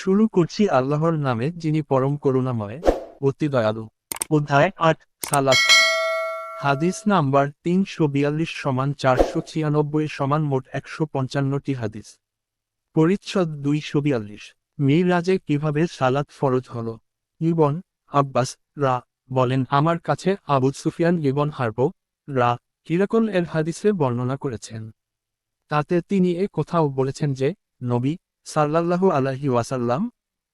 শুরু করছি আল্লাহর নামে, যিনি পরম করুণাময়, অতি দয়ালু। অধ্যায় আট, সালাত। হাদিস নাম্বার তিনশো বিয়াল্লিশ সমান চারশো ছিয়ানব্বই সমান মোট একশো পঞ্চান্নটি হাদিস। পরিচ্ছদ দুইশো বিয়াল্লিশ। মিরাজে কীভাবে সালাত ফরজ হল? ইবন আব্বাস, রা, বলেন, আমার কাছে আবু সুফিয়ান ইবন হারব, রা কিরকল এর হাদিসে বর্ণনা করেছেন। তাতে তিনি এ কোথাও বলেছেন যে, নবী সাল্লাল্লাহু আলাহি ওয়াসাল্লাম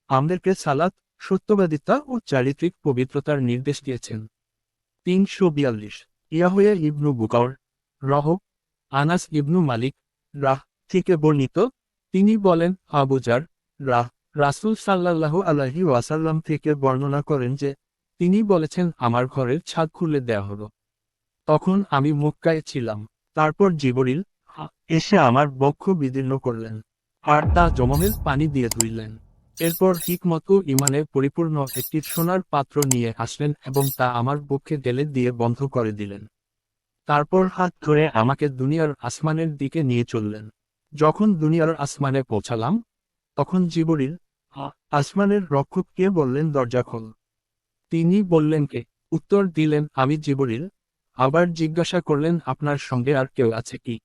আমাদেরকে সালাত, সত্যবাদিতা ও চারিত্রিক পবিত্রতার নির্দেশ দিয়েছেন। তিনশো বিয়াল্লিশ ইয়াহুয়া ইবনু বুকার রহ আনাস ইবনু মালিক রাহ থেকে বর্ণিত, তিনি বলেন আবুজার রাহ রাসূল সাল্লাল্লাহু আলাহি ওয়াসাল্লাম থেকে বর্ণনা করেন যে, তিনি বলেছেন, আমার ঘরের ছাদ খুলে দেয়া হলো। তখন আমি মক্কায় ছিলাম। তারপর জিবরিল এসে আমার বক্ষ বিদীর্ণ করলেন। আর তা জমমের পানি দিয়ে ধুইলেন। এরপর হিকমত ইমানে পরিপূর্ণ একটি সোনার পাত্র নিয়ে আসলেন এবং তা আমার বক্ষে ঢেলে দিয়ে বন্ধ করে দিলেন। তারপর হাত ধরে আমাকে দুনিয়ার আসমানের দিকে নিয়ে চললেন। যখন দুনিয়ার আসমানে পৌঁছালাম, তখন জিবরিল আ- আসমানের রক্ষককে বললেন দরজা খোল? তিনি বললেন, কে? উত্তর দিলেন, আমি জিবরিল। আবার জিজ্ঞাসা করলেন, আপনার সঙ্গে আর কেউ আছে কি?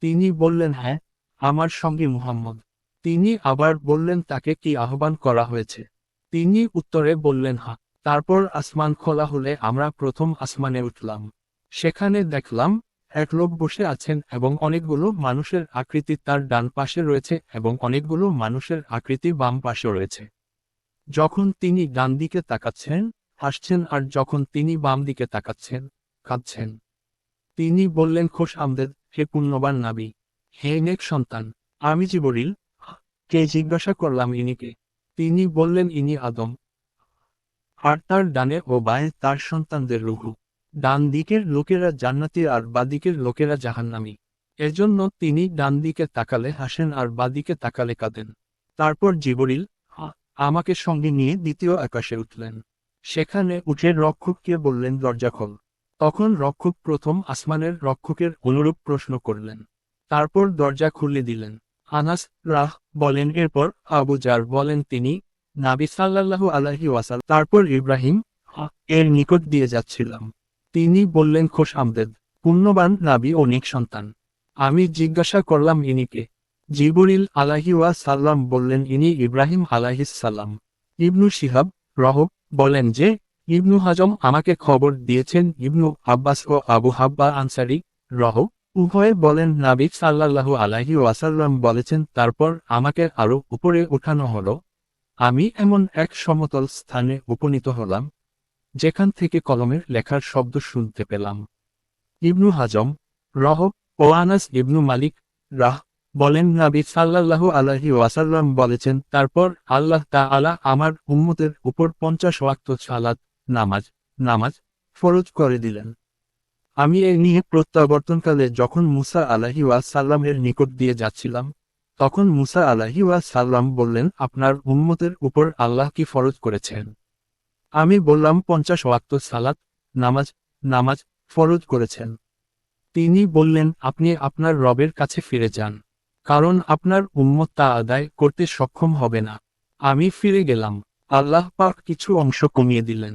তিনি বললেন হ্যাঁ। আমার সঙ্গে মুহাম্মদ। তিনি আবার বললেন, তাকে কি আহ্বান করা হয়েছে? তিনি উত্তরে বললেন, হা। তারপর আসমান খোলা হলে আমরা প্রথম আসমানে উঠলাম। সেখানে দেখলাম, এক লোক বসে আছেন এবং অনেকগুলো মানুষের আকৃতি তার ডান পাশে রয়েছে এবং অনেকগুলো মানুষের আকৃতি বাম পাশে রয়েছে। যখন তিনি ডান দিকে তাকাচ্ছেন, হাসছেন আর যখন তিনি বাম দিকে তাকাচ্ছেন, কাঁদছেন। তিনি বললেন, খোশ আমদেদ হে পুণ্যবান নাবি। হে নেক সন্তান, আমি জিবরিল কে জিজ্ঞাসা করলাম ইনিকে? তিনি বললেন, ইনি আদম। আর তার ডানে ও বায়ে তার সন্তানদের রুহু। ডান দিকের লোকেরা জান্নাতি আর বাদিকের লোকেরা জাহান্নামী। এজন্য তিনি ডান দিকে তাকালে হাসেন আর বাদিকে তাকালে কাঁদেন। তারপর জিবরিল আমাকে সঙ্গে নিয়ে দ্বিতীয় আকাশে উঠলেন। সেখানে উঠে রক্ষককে বললেন, দরজা খোল। তখন রক্ষক প্রথম আসমানের রক্ষকের অনুরূপ প্রশ্ন করলেন। তারপর দরজা খুলে দিলেন। আনাস রাহ বলেন, এরপর আবু জার বলেন, তিনি নাবি সাল্লাল্লাহু আলাহি ওয়াসাল তারপর ইব্রাহিম এর নিকট দিয়ে যাচ্ছিলাম। তিনি বললেন, খোশ আমদেদ পুণ্যবান নাবি ও নিক সন্তান। আমি জিজ্ঞাসা করলাম, ইনিকে? জিবরিল আলাহি ওয়া সাল্লাম বললেন, ইনি ইব্রাহিম সাল্লাম ইবনু শিহাব রহ বলেন যে, ইবনু হাজম আমাকে খবর দিয়েছেন, ইবনু আব্বাস ও আবু হাব্বা আনসারি রহ উভয়ে বলেন নাবিক সাল্লাল্লাহু আলাহি ওয়াসাল্লাম বলেছেন, তারপর আমাকে আরও উপরে উঠানো হল। আমি এমন এক সমতল স্থানে উপনীত হলাম, যেখান থেকে কলমের লেখার শব্দ শুনতে পেলাম। ইবনু হাজম, রহ, ও আনাস ইবনু মালিক, রাহ, বলেন, নাবি সাল্লাল্লাহু আলাহি ওয়াসাল্লাম বলেছেন, তারপর আল্লাহ তাআলা আমার উম্মতের উপর পঞ্চাশ ওয়াক্ত সালাত, নামাজ নামাজ ফরজ করে দিলেন। আমি এ নিয়ে প্রত্যাবর্তনকালে যখন মুসা আলাহি ওয়াসাল্লামের নিকট দিয়ে যাচ্ছিলাম, তখন মুসা আলাহি ওয়াসাল্লাম বললেন, আপনার উম্মতের উপর আল্লাহ কি ফরজ করেছেন? আমি বললাম, পঞ্চাশ ওয়াক্ত সালাত, নামাজ নামাজ ফরজ করেছেন। তিনি বললেন, আপনি আপনার রবের কাছে ফিরে যান, কারণ আপনার উম্মত তা আদায় করতে সক্ষম হবে না। আমি ফিরে গেলাম। আল্লাহ পাক কিছু অংশ কমিয়ে দিলেন।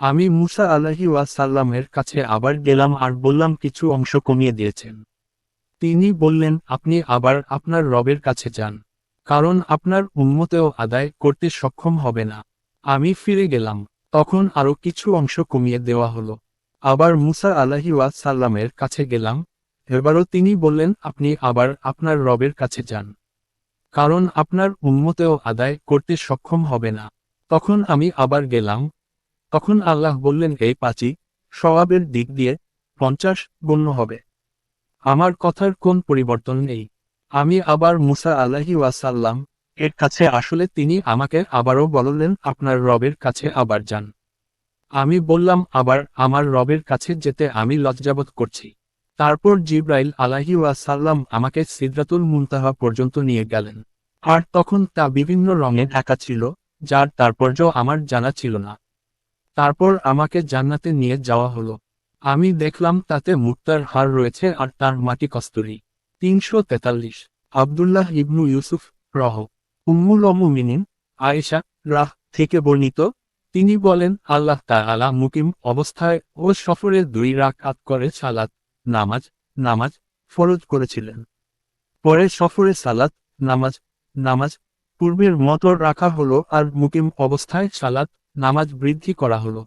আমি মুসা আলাহি ওয়াসাল্লামের কাছে আবার গেলাম আর বললাম, কিছু অংশ কমিয়ে দিয়েছেন। তিনি বললেন, আপনি আবার আপনার রবের কাছে যান, কারণ আপনার উন্মতেও আদায় করতে সক্ষম হবে না। আমি ফিরে গেলাম, তখন আরও কিছু অংশ কমিয়ে দেওয়া হলো। আবার মুসা আলাহি ওয়াসাল্লামের কাছে গেলাম, এবারও তিনি বললেন, আপনি আবার আপনার রবের কাছে যান, কারণ আপনার উম্মতেও আদায় করতে সক্ষম হবে না। তখন আমি আবার গেলাম তখন আল্লাহ বললেন এই পাঁচি, সওয়াবের দিক দিয়ে পঞ্চাশ গণ্য হবে। আমার কথার কোন পরিবর্তন নেই। আমি আবার মুসা আলাহি ওয়াসাল্লাম এর কাছে আসলে তিনি আমাকে আবারও বললেন, আপনার রবের কাছে আবার যান। আমি বললাম, আবার আমার রবের কাছে যেতে আমি লজ্জাবোধ করছি। তারপর জিব্রাইল আলাহি ওয়াসাল্লাম আমাকে সিদ্রাতুল মুনতাহা পর্যন্ত নিয়ে গেলেন। আর তখন তা বিভিন্ন রঙে ঢাকা ছিল, যার তারপর্য আমার জানা ছিল না। তারপর আমাকে জান্নাতে নিয়ে যাওয়া হলো। আমি দেখলাম তাতে মুক্তার হার রয়েছে আর তার মাটি কস্তুরি। তিনশো তেতাল্লিশ। আবদুল্লাহ ইবনু ইউসুফ রহ। উম্মুল অমুমিনিন আয়েশা রাহ থেকে বর্ণিত। তিনি বলেন, আল্লাহ তাআলা মুকিম অবস্থায় ও সফরে দুই রাকাত করে সালাত, নামাজ নামাজ ফরজ করেছিলেন। পরে সফরে সালাত, নামাজ নামাজ, পূর্বের মতো রাখা হলো আর মুকিম অবস্থায় সালাত নামাজ বৃদ্ধি করা হল।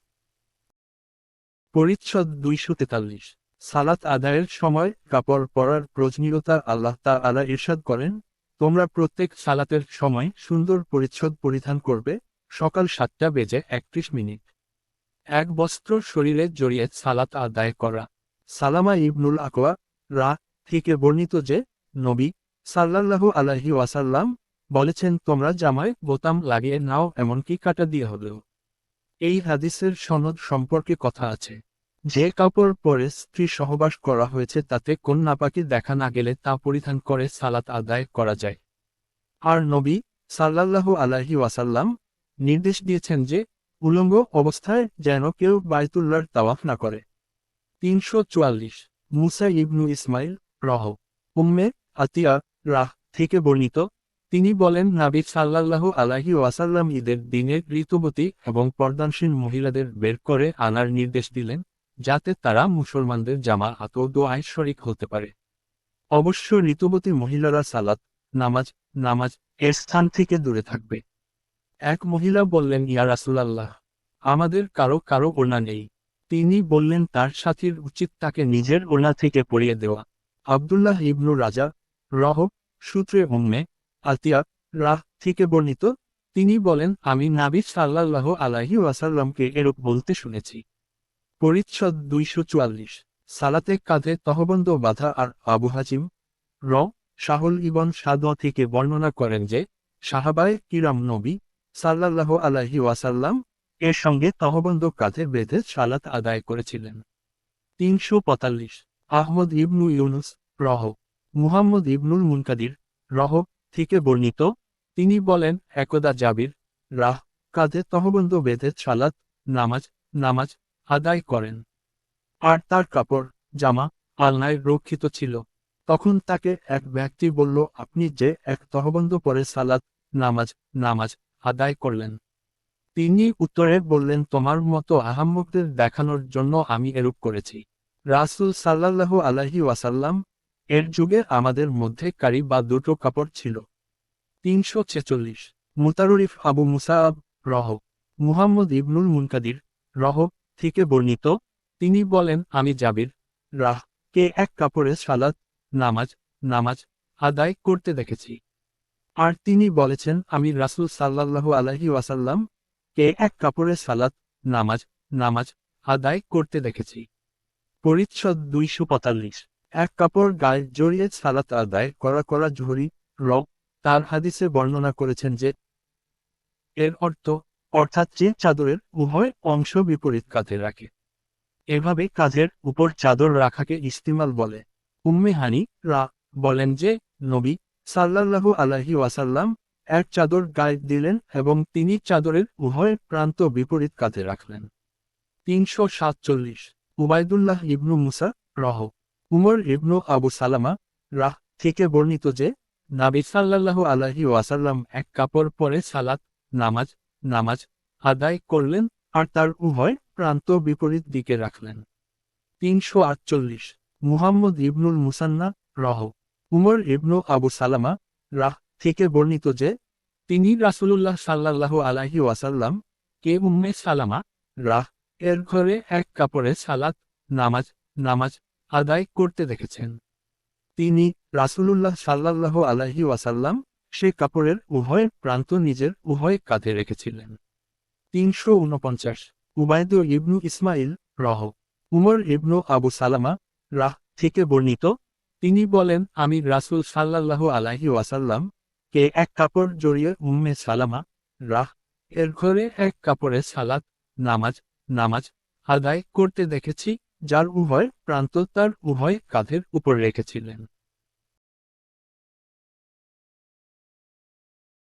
পরিচ্ছদ দুইশো তেতাল্লিশ। সালাত আদায়ের সময় কাপড় পরার প্রয়োজনীয়তা আল্লাহ তাআলা ইরশাদ করেন, তোমরা প্রত্যেক সালাতের সময় সুন্দর পরিচ্ছদ পরিধান করবে, সকাল সাতটা বেজে একত্রিশ মিনিট। এক বস্ত্র শরীরে জড়িয়ে সালাত আদায় করা। সালামা ইবনুল আকওয়া, রা, থেকে বর্ণিত যে, নবী সাল্লাল্লাহু আলাইহি ওয়াসাল্লাম বলেছেন, তোমরা জামায় বোতাম লাগিয়ে নাও, এমনকি কাটা দিয়ে হলেও। এই হাদিসের সনদ সম্পর্কে কথা আছে। যে কাপড় পরে স্ত্রী সহবাস করা হয়েছে তাতে কোন নাপাকি দেখা না গেলে তা পরিধান করে সালাত আদায় করা যায়। আর নবী সাল্লাল্লাহু আলাইহি ওয়াসাল্লাম নির্দেশ দিয়েছেন যে, উলঙ্গ অবস্থায় যেন কেউ বায়তুল্লার তাওয়াফ না করে। তিনশো চুয়াল্লিশ মুসা ইবনু ইসমাইল রহ, উম্মে আতিয়া রাহ থেকে বর্ণিত তিনি বলেন, নাবি সাল্লাল্লাহু আলাইহি ওয়াসাল্লাম ঈদের দিনে ঋতুবতী এবং পর্দানসীন মহিলাদের বের করে আনার নির্দেশ দিলেন, যাতে তারা মুসলমানদের জামা আত দোয়ায় শরিক হতে পারে। অবশ্য ঋতুবতী মহিলারা সালাত, নামাজ নামাজ এর স্থান থেকে দূরে থাকবে। এক মহিলা বললেন, ইয়া রাসুলাল্লাহ, আমাদের কারও কারও ওড়না নেই। তিনি বললেন, তার সাথীর উচিত তাকে নিজের ওড়না থেকে পরিয়ে দেওয়া। আবদুল্লাহ ইবনু রাজা, রহব, সূত্রে উম্মে আতিয়া রাহ থেকে বর্ণিত, তিনি বলেন, আমি নাবি সাল্লাল্লাহ আলাহি ওয়াসাল্লামকে এরূপ বলতে শুনেছি। পরিচ্ছদ দুইশো চুয়াল্লিশ। সালাতে কাঁধে তহবন্দ বাধা আর আবু হাজিম র শাহুল ইবন সাদ থেকে বর্ণনা করেন যে, সাহাবায় কিরাম নবী সাল্লাল্লাহ আলাহি ওয়াসাল্লাম এর সঙ্গে তহবন্দ কাঁধে বেঁধে সালাত আদায় করেছিলেন। তিনশো পঁয়তাল্লিশ। আহমদ ইবনু ইউনুস রহ। মুহাম্মদ ইবনুল মুনকাদির রহ থেকে বর্ণিত। তিনি বলেন, একদা জাবির, রাহ কাঁধে তহবন্দ বেঁধে সালাত, নামাজ নামাজ আদায় করেন। আর তার কাপড়, জামা আলনায় রক্ষিত ছিল। তখন তাকে এক ব্যক্তি বলল, আপনি যে এক তহবন্দ পরে সালাত, নামাজ নামাজ আদায় করলেন। তিনি উত্তরে বললেন, তোমার মতো আহাম্মকদের দেখানোর জন্য আমি এরূপ করেছি। রাসুল সাল্লাল্লাহু আলাহি ওয়াসাল্লাম এর যুগে আমাদের মধ্যে কারি বা দুটো কাপড় ছিল। তিনশো ছেচল্লিশ। মুতারুরিফ আবু মুসাব রহ। মুহাম্মদ ইবনুল মুনকাদির রহ থেকে বর্ণিত, তিনি বলেন, আমি জাবির, রাহ, কে এক কাপড়ে সালাত, নামাজ নামাজ আদায় করতে দেখেছি। আর তিনি বলেছেন, আমি রাসুল সাল্লাল্লাহু আলাহি ওয়াসাল্লাম, কে এক কাপড়ে সালাত, নামাজ নামাজ আদায় করতে দেখেছি। পরিচ্ছদ দুইশো পঁয়তাল্লিশ। এক কাপড় গায়ে জড়িয়ে সালাত আদায় করা করা ঝুরি র তার হাদিসে বর্ণনা করেছেন যে, এর অর্থ, অর্থাৎ যে চাদরের উভয় অংশ বিপরীত কাঁধে রাখে। এভাবে কাঁধের উপর চাদর রাখাকে ইস্তিমাল বলে। উম্মে হানি রা বলেন যে, নবী সাল্লাল্লাহু আলাহি ওয়াসাল্লাম এক চাদর গায়ে দিলেন এবং তিনি চাদরের উভয় প্রান্ত বিপরীত কাঁধে রাখলেন। তিনশো সাতচল্লিশ, উবায়দুল্লাহ ইবনু মুসা রহ উমর ইবনু আবু সালামা রাহ থেকে বর্ণিত যে, নাবি সাল্লাল্লাহু আলাহি ওয়াসাল্লাম এক কাপড় পরে সালাত, নামাজ নামাজ আদায় করলেন আর তার উভয় প্রান্ত বিপরীত দিকে রাখলেন। তিনশো আটচল্লিশ, মুহাম্মদ ইবনুল মুসান্না রহ, উমর ইবনু আবু সালামা রাহ থেকে বর্ণিত যে, তিনি রাসূলুল্লাহ সাল্লাল্লাহু আলাইহি ওয়াসাল্লাম কে উম্মে সালামা রাহ এর ঘরে এক কাপড়ে সালাত, নামাজ নামাজ আদায় করতে দেখেছেন। তিনি রাসূলুল্লাহ সাল্লাল্লাহু আলাইহি ওয়াসাল্লাম সে কাপড়ের উভয় প্রান্ত নিজের উভয় কাঁধে রেখেছিলেন। তিনশো উনপঞ্চাশ উবায়দ ইবনু ইসমাইল রহ। উমর ইবনু আবু সালামা রাহ থেকে বর্ণিত, তিনি বলেন, আমি রাসূল সাল্লাল্লাহু আলাইহি ওয়াসাল্লাম কে এক কাপড় জড়িয়ে উম্মে সালামা রাহ এর ঘরে এক কাপড়ে সালাত, নামাজ নামাজ আদায় করতে দেখেছি যার উভয় প্রান্ত তার উভয় কাঁধের উপর রেখেছিলেন।